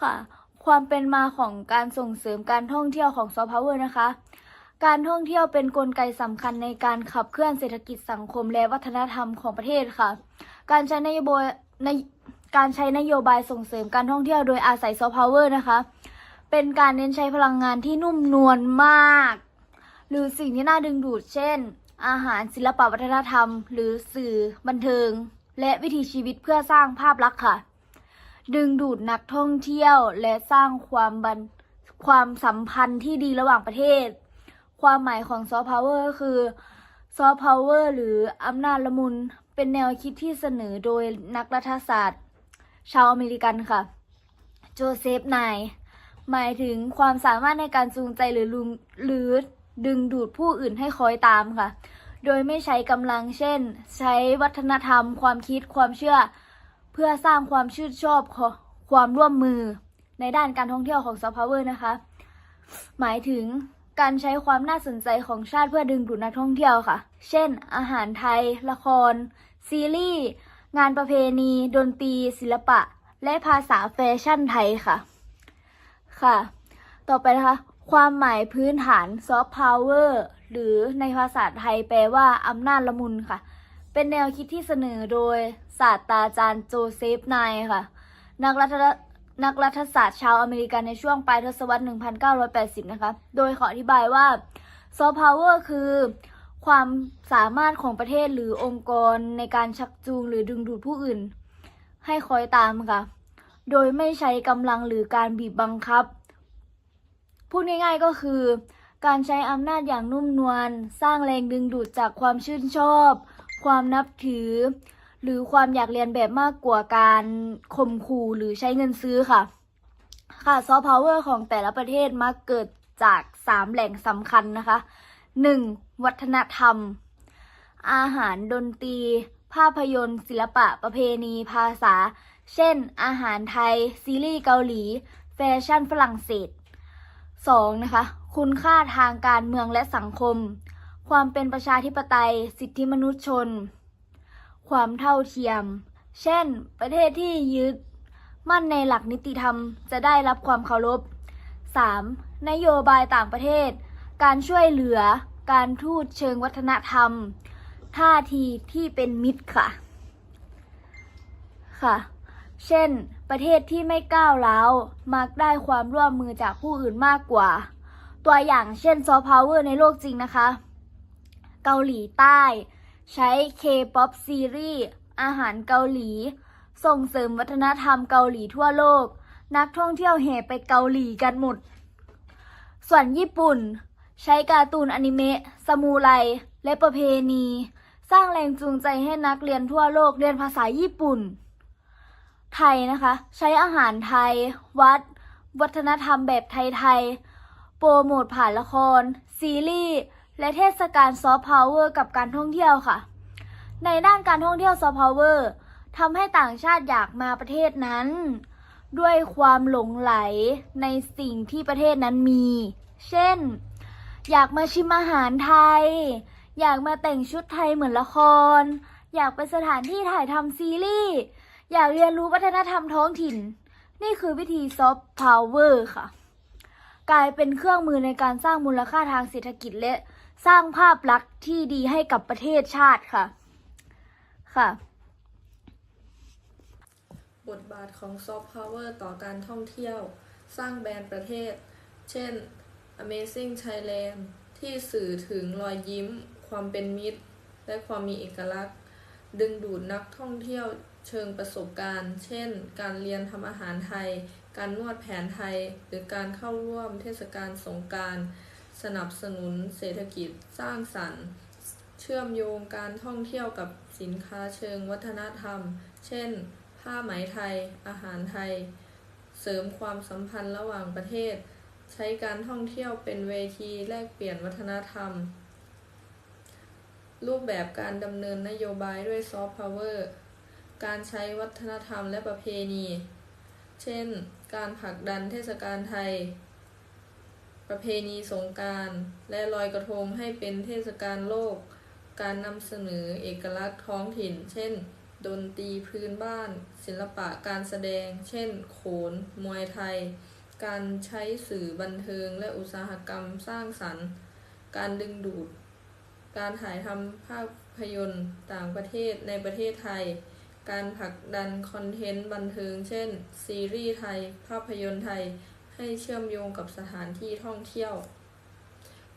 ค่ะ ความเป็นมาของการส่งเสริมการท่องเที่ยวของซอฟต์พาวเวอร์นะคะ การท่องเที่ยวเป็นนกลไกสำคัญในการขับเคลื่อนเศรษฐกิจสังคมและวัฒนธรรมของประเทศค่ะ การใช้นโยบายในการใช้นโยบายส่งเสริมการท่องเที่ยวโดยอาศัยซอฟต์พาวเวอร์นะคะ เป็นการเน้นใช้พลังงานที่นุ่มนวลมาก หรือสิ่งที่น่าดึงดูด เช่น อาหารศิลปวัฒนธรรม หรือสื่อบันเทิง และวิถีชีวิตเพื่อสร้างภาพลักษณ์ค่ะ ดึงดูดนักท่องเที่ยวและสร้างความบันความสัมพันธ์ที่ดีระหว่างประเทศ ความหมายของซอฟต์พาวเวอร์ก็คือซอฟต์พาวเวอร์หรืออำนาจละมุน เป็นแนวคิดที่เสนอโดยนักรัฐศาสตร์ ชาวอเมริกันค่ะ โจเซฟไนายหมายถึงความสามารถในการจูงใจหรือลุงหรือดึงดูดผู้อื่นให้คอยตามค่ะ โดยไม่ใช้กำลังเช่น ใช้วัฒนธรรม ความคิดความเชื่อ เพื่อสร้างความชื่นชอบความร่วมมือในด้านการท่องเที่ยวของซอฟต์พาวเวอร์นะคะ หมายถึงการใช้ความน่าสนใจของชาติเพื่อดึงดูดนักท่องเที่ยวค่ะ เช่น อาหารไทย ละคร ซีรีส์ งานประเพณี ดนตรี ศิลปะ และภาษาแฟชั่นไทยค่ะ ค่ะ ต่อไปนะคะ ความหมายพื้นฐานซอฟต์พาวเวอร์หรือในภาษาไทยแปลว่าอำนาจละมุนค่ะ เป็นแนวคิดที่เสนอโดย ศาสตราจารย์โจเซฟไนายค่ะ นักรัฐนักรัฐศาสตร์ชาวอเมริกันในช่วงปลายทศวรรษ 1980 นะคะ โดยขออธิบายว่าซอฟต์พาวเวอร์คือความสามารถของประเทศหรือองค์กรในการชักจูงหรือดึงดูดผู้อื่น ให้คอยตามค่ะ โดยไม่ใช้กำลังหรือการบีบบังคับ พูดง่ายๆก็คือ การใช้อำนาจอย่างนุ่มนวล สร้างแรงดึงดูดจากความชื่นชอบ ความนับถือ หรือความอยากเรียนแบบมากกว่าการข่มขู่หรือใช้เงินซื้อค่ะ ค่ะซอฟต์พาวเวอร์ของแต่ละประเทศมักเกิดจากสามแหล่งสำคัญนะคะ 1. วัฒนธรรม อาหารดนตรี ภาพยนตร์ ศิลปะประเพณีภาษา เช่น อาหารไทย ซีรีส์เกาหลี แฟชั่นฝรั่งเศส 2. นะคะ คุณค่าทางการเมืองและสังคม ความเป็นประชาธิปไตย สิทธิมนุษยชน ความเท่าเทียม เช่น ประเทศที่ยึดมั่นในหลักนิติธรรมจะได้รับความเคารพ 3. นโยบายต่างประเทศ การช่วยเหลือ การทูตเชิงวัฒนธรรม ท่าทีที่เป็นมิตรค่ะ ค่ะ เช่น ประเทศที่ไม่ก้าวร้าวมักได้ความร่วมมือจากผู้อื่นมากกว่า ตัวอย่างเช่นซอฟต์พาวเวอร์ในโลกจริงนะคะ เกาหลีใต้ ใช้ K-POP ซีรีส์อาหารเกาหลี ส่งเสริมวัฒนธรรมเกาหลีทั่วโลก นักท่องเที่ยวแห่ไปเกาหลีกันหมด ส่วนญี่ปุ่น ใช้การ์ตูนอนิเมะสมูไร และประเพณี สร้างแรงจูงใจให้นักเรียนทั่วโลกเรียนภาษาญี่ปุ่น ไทยนะคะ ใช้อาหารไทย วัด วัฒนธรรมแบบไทยๆโปรโมทผ่านละคร ซีรีส์ และเทศกาลซอฟต์พาวเวอร์กับการท่องเที่ยวค่ะ ในด้านการท่องเที่ยวซอฟต์พาวเวอร์ทำให้ต่างชาติอยากมาประเทศนั้น ด้วยความหลงไหลในสิ่งที่ประเทศนั้นมี เช่น อยากมาชิมอาหารไทย อยากมาแต่งชุดไทยเหมือนละคร อยากไปสถานที่ถ่ายทำซีรีส์ อยากเรียนรู้วัฒนธรรมท้องถิ่น นี่คือวิธีซอฟต์พาวเวอร์ค่ะ กลายเป็นเครื่องมือในการสร้างมูลค่าทางเศรษฐกิจและสร้างภาพลักษณ์ที่ดีให้กับประเทศชาติค่ะ ค่ะ บทบาทของซอฟต์พาวเวอร์ต่อการท่องเที่ยว สร้างแบรนด์ประเทศ เช่น Amazing Thailand ที่สื่อถึงรอยยิ้ม ความเป็นมิตร และความมีเอกลักษณ์ ดึงดูดนักท่องเที่ยวเชิงประสบการณ์ เช่น การเรียนทำอาหารไทย การนวดแผนไทย หรือการเข้าร่วมเทศกาลสงการสนับสนุนเศรษฐกิจสร้างสรรค์ เชื่อมโยงการท่องเที่ยวกับสินค้าเชิงวัฒนธรรม เช่น ผ้าไหมไทย อาหารไทย เสริมความสัมพันธ์ระหว่างประเทศ ใช้การท่องเที่ยวเป็นเวทีแลกเปลี่ยนวัฒนธรรม รูปแบบการดำเนินนโยบายด้วยซอฟต์พาวเวอร์ การใช้วัฒนธรรมและประเพณี เช่น การผลักดันเทศกาลไทย ประเพณีสงการและลอยกระทงให้เป็นเทศกาลโลก การนำเสนอเอกลักษณ์ท้องถิ่น เช่น ดนตรีพื้นบ้าน ศิลปะการแสดง เช่น โขน มวยไทย การใช้สื่อบันเทิงและอุตสาหกรรมสร้างสรรค์ การดึงดูด การถ่ายทำภาพยนตร์ต่างประเทศในประเทศไทย การผลักดันคอนเทนต์บันเทิง เช่น ซีรีส์ไทย ภาพยนตร์ไทย ให้เชื่อมโยงกับสถานที่ท่องเที่ยว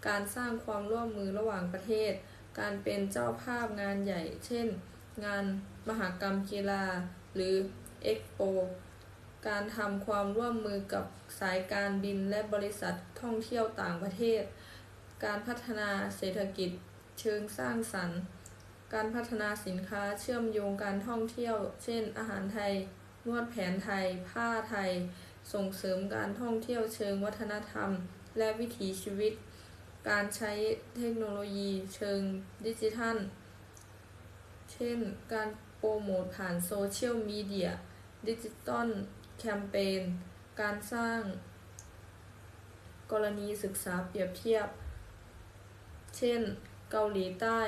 การสร้างความร่วมมือระหว่างประเทศ การเป็นเจ้าภาพงานใหญ่ เช่น งานมหกรรมกีฬา หรือเอ็กโปการทำความร่วมมือกับสายการบินและบริษัทท่องเที่ยวต่างประเทศ การพัฒนาเศรษฐกิจเชิงสร้างสรรค์ การพัฒนาสินค้าเชื่อมโยงการท่องเที่ยว เช่น อาหารไทย นวดแผนไทย ผ้าไทย ส่งเสริมการท่องเที่ยวเชิงวัฒนธรรม และวิถีชีวิต การใช้เทคโนโลยีเชิงดิจิทัล เช่น การโปรโมทผ่านโซเชียลมีเดีย ดิจิตอลแคมเปญ การสร้าง กรณีศึกษาเปรียบเทียบ เช่น เกาหลีใต้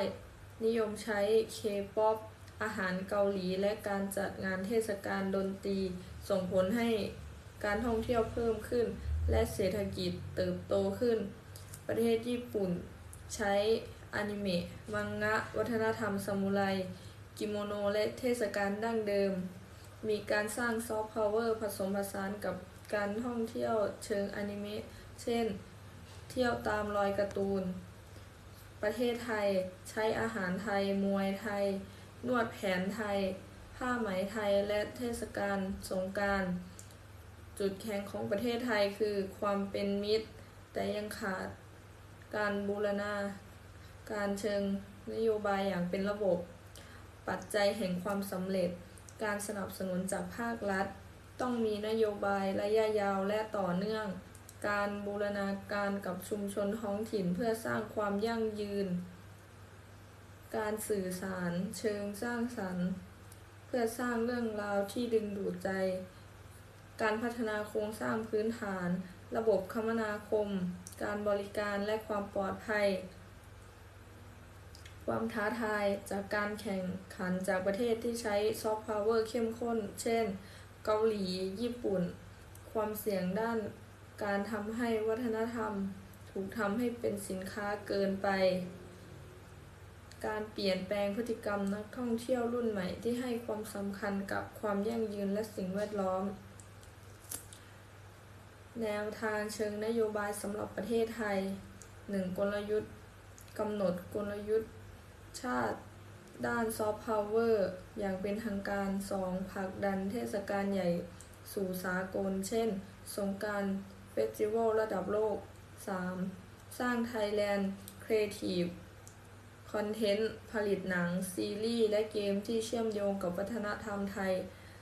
นิยมใช้ K-POP อาหารเกาหลีและการจัดงานเทศกาลดนตรี ส่งผลให้การท่องเที่ยวเพิ่มขึ้น และเศรษฐกิจเติบโตขึ้น ประเทศญี่ปุ่นใช้อนิเมะ มังงะ วัฒนธรรมซามูไร กิโมโน และเทศกาลดั้งเดิม มีการสร้างซอฟต์พาวเวอร์ผสมผสานกับการท่องเที่ยวเชิงอนิเมะ เช่น เที่ยวตามรอยการ์ตูน ประเทศไทย ใช้อาหารไทย มวยไทย นวดแผนไทย ผ้าไหมไทย และเทศกาลสงการ จุดแข็งของประเทศไทยคือความเป็นมิตร แต่ยังขาดการบูรณาการเชิงนโยบายอย่างเป็นระบบ ปัจจัยแห่งความสำเร็จ การสนับสนุนจากภาครัฐ ต้องมีนโยบายระยะยาวและต่อเนื่อง การบูรณาการกับชุมชนท้องถิ่นเพื่อสร้างความยั่งยืน การสื่อสารเชิงสร้างสรรค์ เพื่อสร้างเรื่องราวที่ดึงดูดใจ การพัฒนาโครงสร้างพื้นฐาน ระบบคมนาคม การบริการและความปลอดภัย ความท้าทายจากการแข่งขันจากประเทศที่ใช้ซอฟต์พาวเวอร์เข้มข้น เช่น เกาหลี ญี่ปุ่น ความเสี่ยงด้าน การทำให้วัฒนธรรมถูกทำให้เป็นสินค้าเกินไป การเปลี่ยนแปลงพฤติกรรมนักท่องเที่ยวรุ่นใหม่ที่ให้ความสำคัญกับความยั่งยืนและสิ่งแวดล้อม แนวทางเชิงนโยบายสำหรับประเทศไทย 1. กลยุทธ์กำหนดกลยุทธ์ชาติด้านซอฟต์พาวเวอร์อย่างเป็นทางการ 2. ผลักดันเทศกาลใหญ่สู่สากล เช่น สงการ เฟสติวัลระดับโลก 3. สร้าง Thailand Creative คอนเทนต์ผลิตหนัง ซีรีส์ และเกมที่เชื่อมโยงกับวัฒนธรรมไทย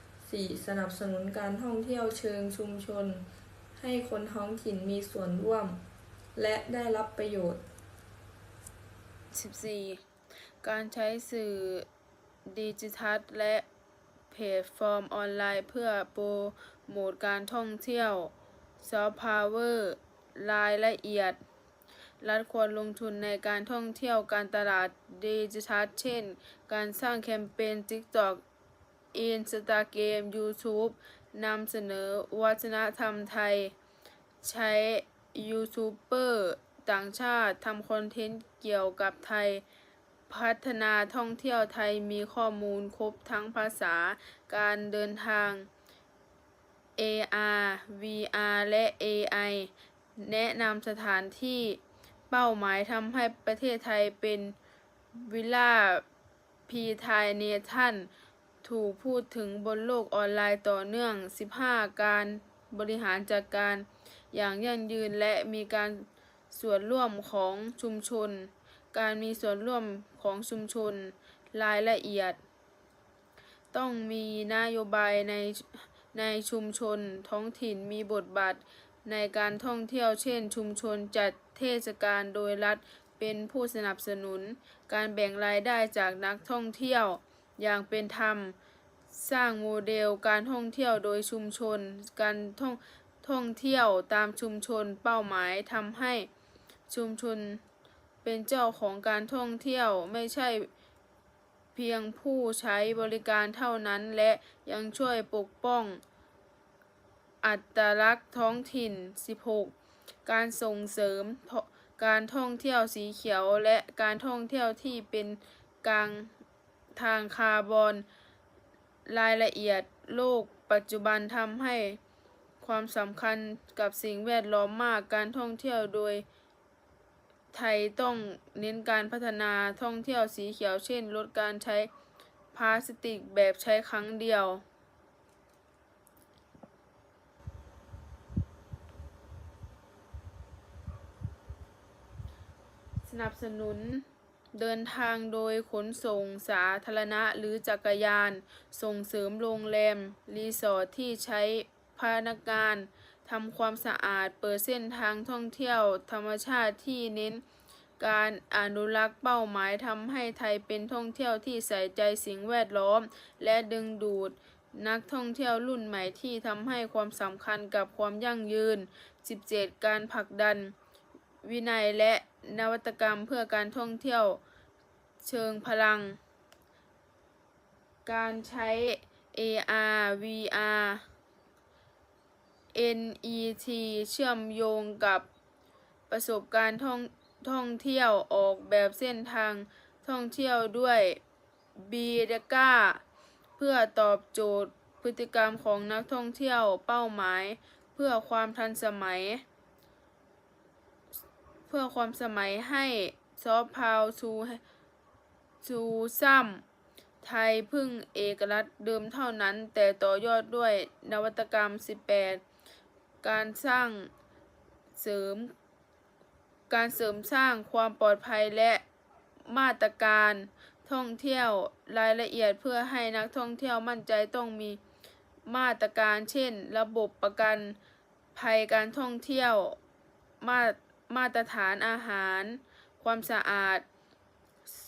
4. สนับสนุนการท่องเที่ยวเชิงชุมชน ให้คนท้องถิ่นมีส่วนร่วม และได้รับประโยชน์ 14. การใช้สื่อดิจิทัลและแพลตฟอร์มออนไลน์เพื่อโปรโมทการท่องเที่ยว ซอฟต์พาวเวอร์รายละเอียด รัฐควรลงทุนในการท่องเที่ยวการตลาดดิจิทัลเช่น การสร้างแคมเปญ TikTok Instagram YouTube นำเสนอวัฒนธรรมไทย ใช้ยูทูบเบอร์ต่างชาติทำคอนเทนต์เกี่ยวกับไทย พัฒนาท่องเที่ยวไทยมีข้อมูลครบทั้งภาษาการเดินทาง AR VR และ AI แนะนำสถานที่เป้าหมายทำให้ประเทศไทยเป็นวิลล่าพีไทยเนทันถูกพูดถึงบนโลกออนไลน์ต่อเนื่อง 15 การบริหารจัดการอย่างยั่งยืนและมีการส่วนร่วมของชุมชน การมีส่วนร่วมของชุมชนรายละเอียด ต้องมีนโยบายใน ในชุมชนท้องถิ่นมีบทบาทในการท่องเที่ยวเช่น ชุมชนจัดเทศกาลโดยรัฐเป็นผู้สนับสนุน การแบ่งรายได้จากนักท่องเที่ยวอย่างเป็นธรรม สร้างโมเดลการท่องเที่ยวโดยชุมชน การท่องท่องเที่ยวตามชุมชนเป้าหมายทำให้ชุมชนเป็นเจ้าของการท่องเที่ยวไม่ใช่ พียงผู้ใช้บริการเท่านั้นและยังช่วยปกป้อง อัตลักษณ์ท้องถิ่น 16 การส่งเสริมการท่องเที่ยวสีเขียวและการท่องเที่ยวที่เป็นกลางทางคาร์บอนรายละเอียดโลกปัจจุบันทำให้ความสำคัญกับสิ่งแวดล้อมมากการท่องเที่ยวโดย ไทยต้องเน้นการพัฒนาท่องเที่ยวสีเขียวเช่น ลดการใช้พลาสติกแบบใช้ครั้งเดียว สนับสนุนเดินทางโดยขนส่งสาธารณะหรือจักรยาน ส่งเสริมโรงแรม รีสอร์ทที่ใช้พนักงาน ทำความสะอาดเปิดเส้นทางท่องเที่ยวธรรมชาติที่เน้นการอนุรักษ์เป้าหมายทำให้ไทยเป็นท่องเที่ยวที่ใส่ใจสิ่งแวดล้อม และดึงดูดนักท่องเที่ยวรุ่นใหม่ที่ทำให้ความสำคัญกับความยั่งยืน 17 การผลักดัน วินัยและนวัตกรรมเพื่อการท่องเที่ยวเชิงพลัง การใช้ AR VR NET เชื่อมโยงกับประสบการณ์ท่องท่องเที่ยวออกแบบเส้นทางท่องเที่ยวด้วย b ีเดกาเพื่อตอบโจทย์พฤติกรรมของนักท่องเที่ยวเป้าหมาย เพื่อความทันสมัย เพื่อความสมัยให้ซอฟต์พาวซูซูซัมไทยพึ่งเอกลักษณ์เดิมเท่านั้น แต่ต่อยอดด้วยนวัตกรรม 18 การสร้างเสริม การเสริมสร้างความปลอดภัยและมาตรการท่องเที่ยวรายละเอียดเพื่อให้นักท่องเที่ยวมั่นใจต้องมีมาตรการ เช่น ระบบประกันภัยการท่องเที่ยว มามาตรฐานอาหาร ความสะอาด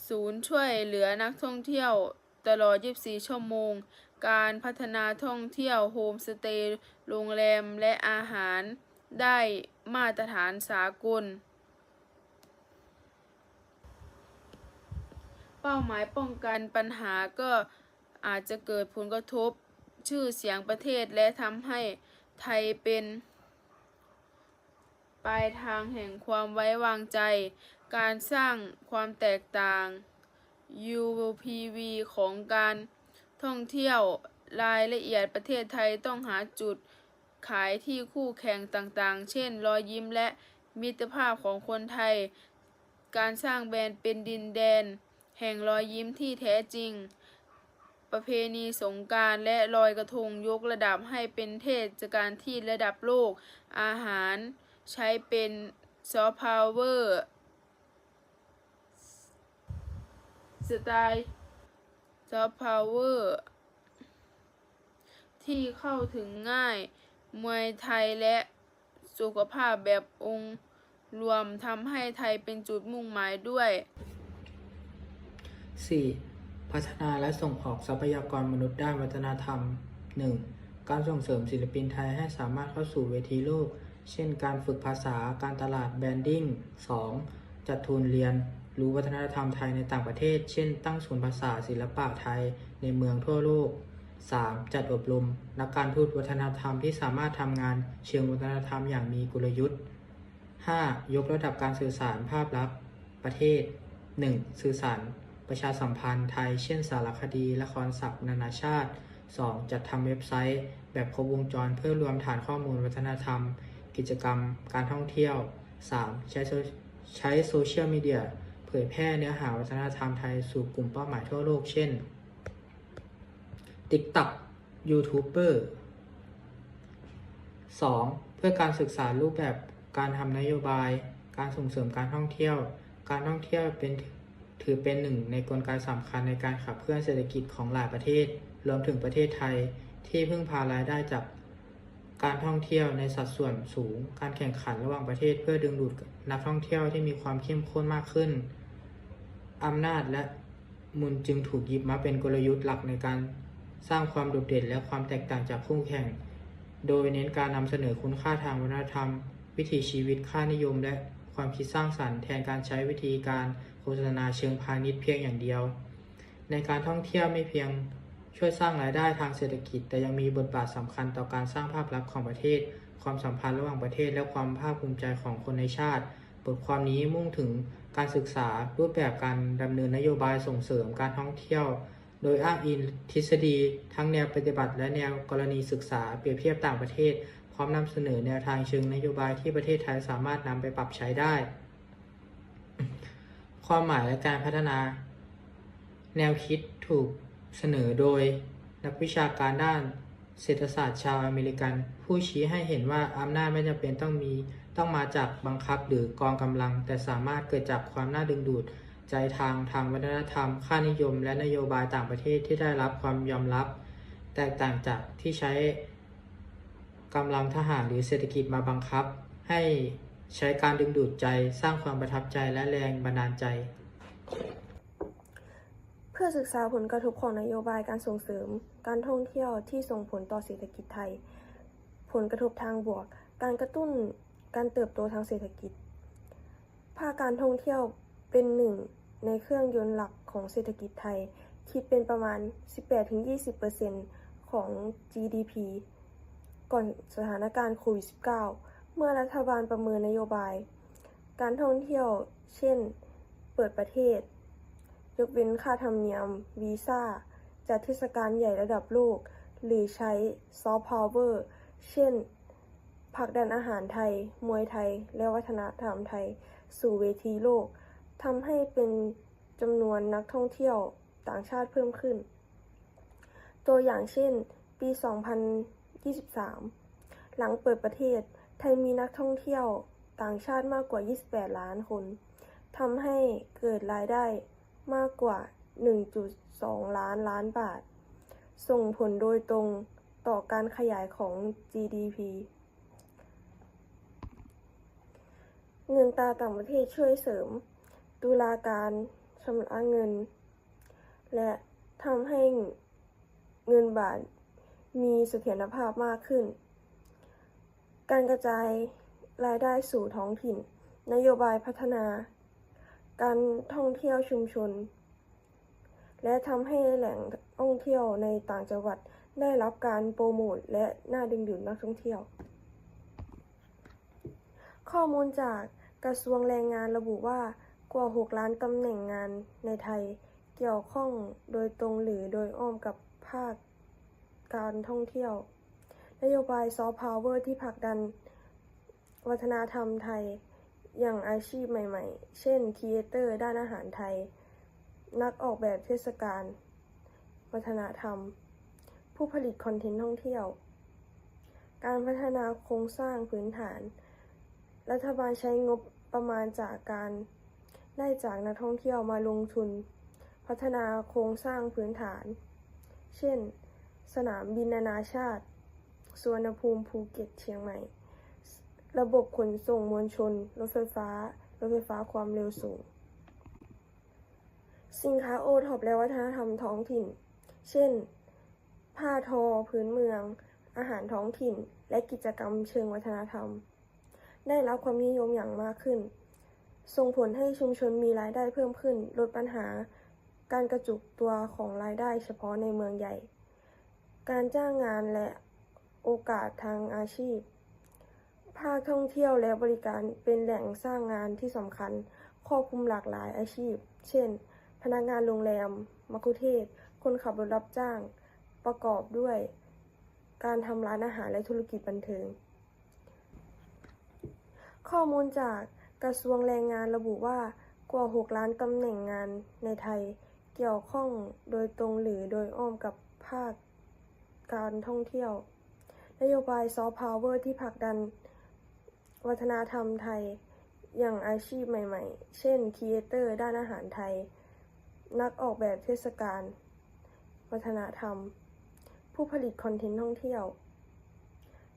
ศูนย์ช่วยเหลือนักท่องเที่ยวตลอด 24 ชั่วโมง การพัฒนาท่องเที่ยวโฮมสเตย์โรงแรมและอาหารได้มาตรฐานสากล เป้าหมายป้องกันปัญหาก็อาจจะเกิดผลกระทบชื่อเสียงประเทศและทำให้ไทยเป็นปลายทางแห่งความไว้วางใจ การสร้างความแตกต่าง UPV ของการ ท่องเที่ยวรายละเอียดประเทศไทยต้องหาจุดขายที่คู่แข่งต่างๆ เช่น รอยยิ้มและมิตรภาพของคนไทย การสร้างแบรนด์เป็นดินแดน แห่งรอยยิ้มที่แท้จริง ประเพณีสงการและลอยกระทงยกระดับให้เป็นเทศกาลที่ระดับโลก อาหารใช้เป็นซอฟต์พาวเวอร์สไตล์ ซอฟต์พาวเวอร์ที่เข้าถึงง่าย มวยไทยและสุขภาพแบบองค์รวมทำให้ไทยเป็นจุดมุ่งหมายด้วย 4. พัฒนาและส่งออกทรัพยากรมนุษย์ด้านวัฒนธรรม 1. การส่งเสริมศิลปินไทยให้สามารถเข้าสู่เวทีโลก เช่นการฝึกภาษาการตลาดแบรนดิ้ง 2. จัดทุนเรียน รู้วัฒนธรรมไทยในต่างประเทศ เช่น ตั้งศูนย์ภาษาศิลปะไทยในเมืองทั่วโลก 3. จัดอบรม นักการทูตวัฒนธรรมที่สามารถทำงานเชิงวัฒนธรรมอย่างมีกลยุทธ์ 5. ยกระดับการสื่อสารภาพลักษณ์ประเทศ 1. สื่อสาร ประชาสัมพันธ์ไทย เช่น สารคดี ละครศัพท์นานาชาติ 2. จัดทำเว็บไซต์ แบบครบวงจรเพื่อรวมฐานข้อมูลวัฒนธรรม กิจกรรม การท่องเที่ยว 3. ใช้ใช้โซเชียลมีเดีย เผยแพร่เนื้อหาวัฒนธรรมไทยสู่กลุ่มเป้าหมายทั่วโลก เช่น TikTok ยูทูบเบอร์ 2. เพื่อการศึกษารูปแบบการทำนโยบาย การส่งเสริมการท่องเที่ยว การท่องเที่ยวเป็นถือเป็นหนึ่งในกลไกสำคัญในการขับเคลื่อนเศรษฐกิจของหลายประเทศ รวมถึงประเทศไทยที่พึ่งพารายได้จากการท่องเที่ยวในสัดส่วนสูง การแข่งขันระหว่างประเทศเพื่อดึงดูดนักท่องเที่ยวที่มีความเข้มข้นมากขึ้น อำนาจและมุลจึงถูกหยิบมาเป็นกลยุทธ์หลักในการสร้างความโดดเด่นและความแตกต่างจากคู่แข่ง โดยเน้นการนำเสนอคุณค่าทางวัฒนธรรม วิถีชีวิตค่านิยม และความคิดสร้างสรรค์แทนการใช้วิธีการโฆษณาเชิงพาณิชย์เพียงอย่างเดียว ในการท่องเที่ยวไม่เพียงช่วยสร้างรายได้ทางเศรษฐกิจ แต่ยังมีบทบาทสำคัญต่อการสร้างภาพลักษณ์ของประเทศ ความสัมพันธ์ระหว่างประเทศ และความภาคภูมิใจของคนในชาติ บทความนี้มุ่งถึง การศึกษารูปแบบการดำเนินนโยบายส่งเสริมการท่องเที่ยว โดยอ้างอิงทฤษฎี ทั้งแนวปฏิบัติและแนวกรณีศึกษาเปรียบเทียบต่างประเทศ พร้อมนำเสนอแนวทางเชิงนโยบายที่ประเทศไทยสามารถนำไปปรับใช้ได้ ความหมายและการพัฒนา แนวคิดถูกเสนอโดย นักวิชาการด้านเศรษฐศาสตร์ชาวอเมริกัน ผู้ชี้ให้เห็นว่าอำนาจไม่จำเป็นต้องมี ต้องมาจากบังคับหรือกองกำลัง แต่สามารถเกิดจากความน่าดึงดูด ใจทางทางวัฒนธรรม ค่านิยม และนโยบายต่างประเทศที่ได้รับความยอมรับ แตกต่างจากที่ใช้กำลังทหารหรือเศรษฐกิจมาบังคับ ให้ใช้การดึงดูดใจสร้างความประทับใจและแรงบันดาลใจ เพื่อศึกษาผลกระทบของนโยบายการส่งเสริม การท่องเที่ยวที่ส่งผลต่อเศรษฐกิจไทย ผลกระทบทางบวก การกระตุ้น การเติบโตทางเศรษฐกิจ ภาคการท่องเที่ยวเป็นหนึ่งในเครื่องยนต์หลักของเศรษฐกิจไทย คิดเป็นประมาณ 18-20%ของ GDP ก่อนสถานการณ์โควิด -19 เมื่อรัฐบาลประเมินนโยบาย การท่องเที่ยว เช่น เปิดประเทศ ยกเว้นค่าธรรมเนียม วีซ่า จัดเทศกาลใหญ่ระดับโลก หรือใช้ซอฟต์พาวเวอร์ เช่น ผลักดันอาหารไทย มวยไทย และวัฒนธรรมไทย สู่เวทีโลกทำให้เป็นจำนวนนักท่องเที่ยวต่างชาติเพิ่มขึ้น ตัวอย่างเช่น ปี 2023 หลังเปิดประเทศ ไทยมีนักท่องเที่ยวต่างชาติมากกว่า 28 ล้านคนทำให้เกิดรายได้มากกว่า 1.2 ล้านล้านบาท ส่งผลโดยตรงต่อการขยายของ GDP เงินตราต่างประเทศช่วยเสริม ตุลาการชำระเงิน และทำให้เงินบาทมีเสถียรภาพมากขึ้น การกระจายรายได้สู่ท้องถิ่น นโยบายพัฒนา การท่องเที่ยวชุมชน และทำให้แหล่งท่องเที่ยวในต่างจังหวัดได้รับการโปรโมทและน่าดึงดูดนักท่องเที่ยว ข้อมูลจาก กระทรวงแรงงานระบุว่ากว่า 6 ล้านตำแหน่งงานในไทยเกี่ยวข้องโดยตรงหรือโดยอ้อมกับภาคการท่องเที่ยว นโยบายซอฟต์พาวเวอร์ที่ผลักดัน วัฒนธรรมไทยอย่างอาชีพใหม่ ๆ เช่นครีเอเตอร์ด้านอาหารไทย นักออกแบบเทศกาล วัฒนธรรม ผู้ผลิตคอนเทนต์ท่องเที่ยว การพัฒนาโครงสร้างพื้นฐาน รัฐบาลใช้งบประมาณจากการได้จากนักท่องเที่ยวมาลงทุน พัฒนาโครงสร้างพื้นฐาน เช่น สนามบินนานาชาติสวนภูมิภูเก็ตเชียงใหม่ ระบบขนส่งมวลชน รถไฟฟ้า รถไฟฟ้าความเร็วสูง สินค้าโอท็อปและวัฒนธรรมท้องถิ่น เช่น ผ้าทอพื้นเมือง อาหารท้องถิ่น และกิจกรรมเชิงวัฒนธรรม ได้รับความนิยมอย่างมากขึ้น ส่งผลให้ชุมชนมีรายได้เพิ่มขึ้น ลดปัญหา การกระจุกตัวของรายได้เฉพาะในเมืองใหญ่ การจ้างงานและโอกาสทางอาชีพ ภาคท่องเที่ยวและบริการเป็นแหล่งสร้างงานที่สำคัญครอบคลุมหลากหลายอาชีพ เช่น พนักงานโรงแรม มัคคุเทศ คนขับรถรับจ้าง ประกอบด้วย การทำร้านอาหารและธุรกิจบันเทิง ข้อมูลจากกระทรวงแรงงานระบุว่ากว่า 6 ล้านตำแหน่งงานในไทยเกี่ยวข้องโดยตรงหรือโดยอ้อมกับภาคการท่องเที่ยว นโยบายซอฟต์พาวเวอร์ที่ผลักดัน วัฒนธรรมไทยอย่างอาชีพใหม่ๆ เช่นครีเอเตอร์ด้านอาหารไทย นักออกแบบเทศกาล วัฒนธรรม ผู้ผลิตคอนเทนต์ท่องเที่ยว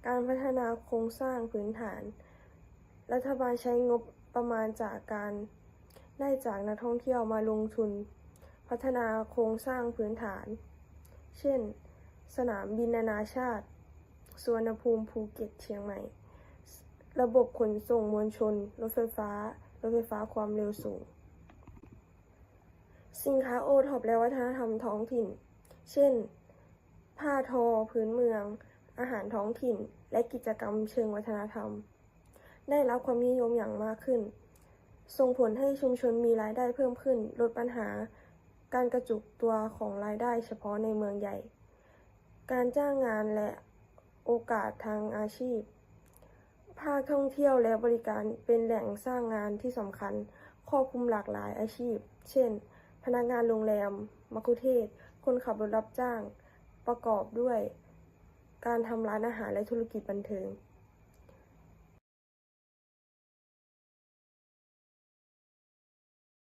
การพัฒนาโครงสร้างพื้นฐาน รัฐบาลใช้งบประมาณจากการได้จากนักท่องเที่ยวมาลงทุน พัฒนาโครงสร้างพื้นฐาน เช่น สนามบินนานาชาติสวนภูมิภูเก็ตเชียงใหม่ ระบบขนส่งมวลชน รถไฟฟ้า รถไฟฟ้าความเร็วสูงสสินค้าโอท็อปและวัฒนธรรมท้องถิ่น เช่น ผ้าทอพื้นเมือง อาหารท้องถิ่น และกิจกรรมเชิงวัฒนธรรม ได้รับความนิยมอย่างมากขึ้น ส่งผลให้ชุมชนมีรายได้เพิ่มขึ้น ลดปัญหาการกระจุกตัวของรายได้เฉพาะในเมืองใหญ่ การจ้างงานและโอกาสทางอาชีพ ภาคท่องเที่ยวและบริการเป็นแหล่งสร้างงานที่สำคัญ ครอบคลุมหลากหลายอาชีพ เช่น พนักงานโรงแรม มัคคุเทศ คนขับรถรับจ้าง ประกอบด้วย การทำร้านอาหารและธุรกิจบันเทิง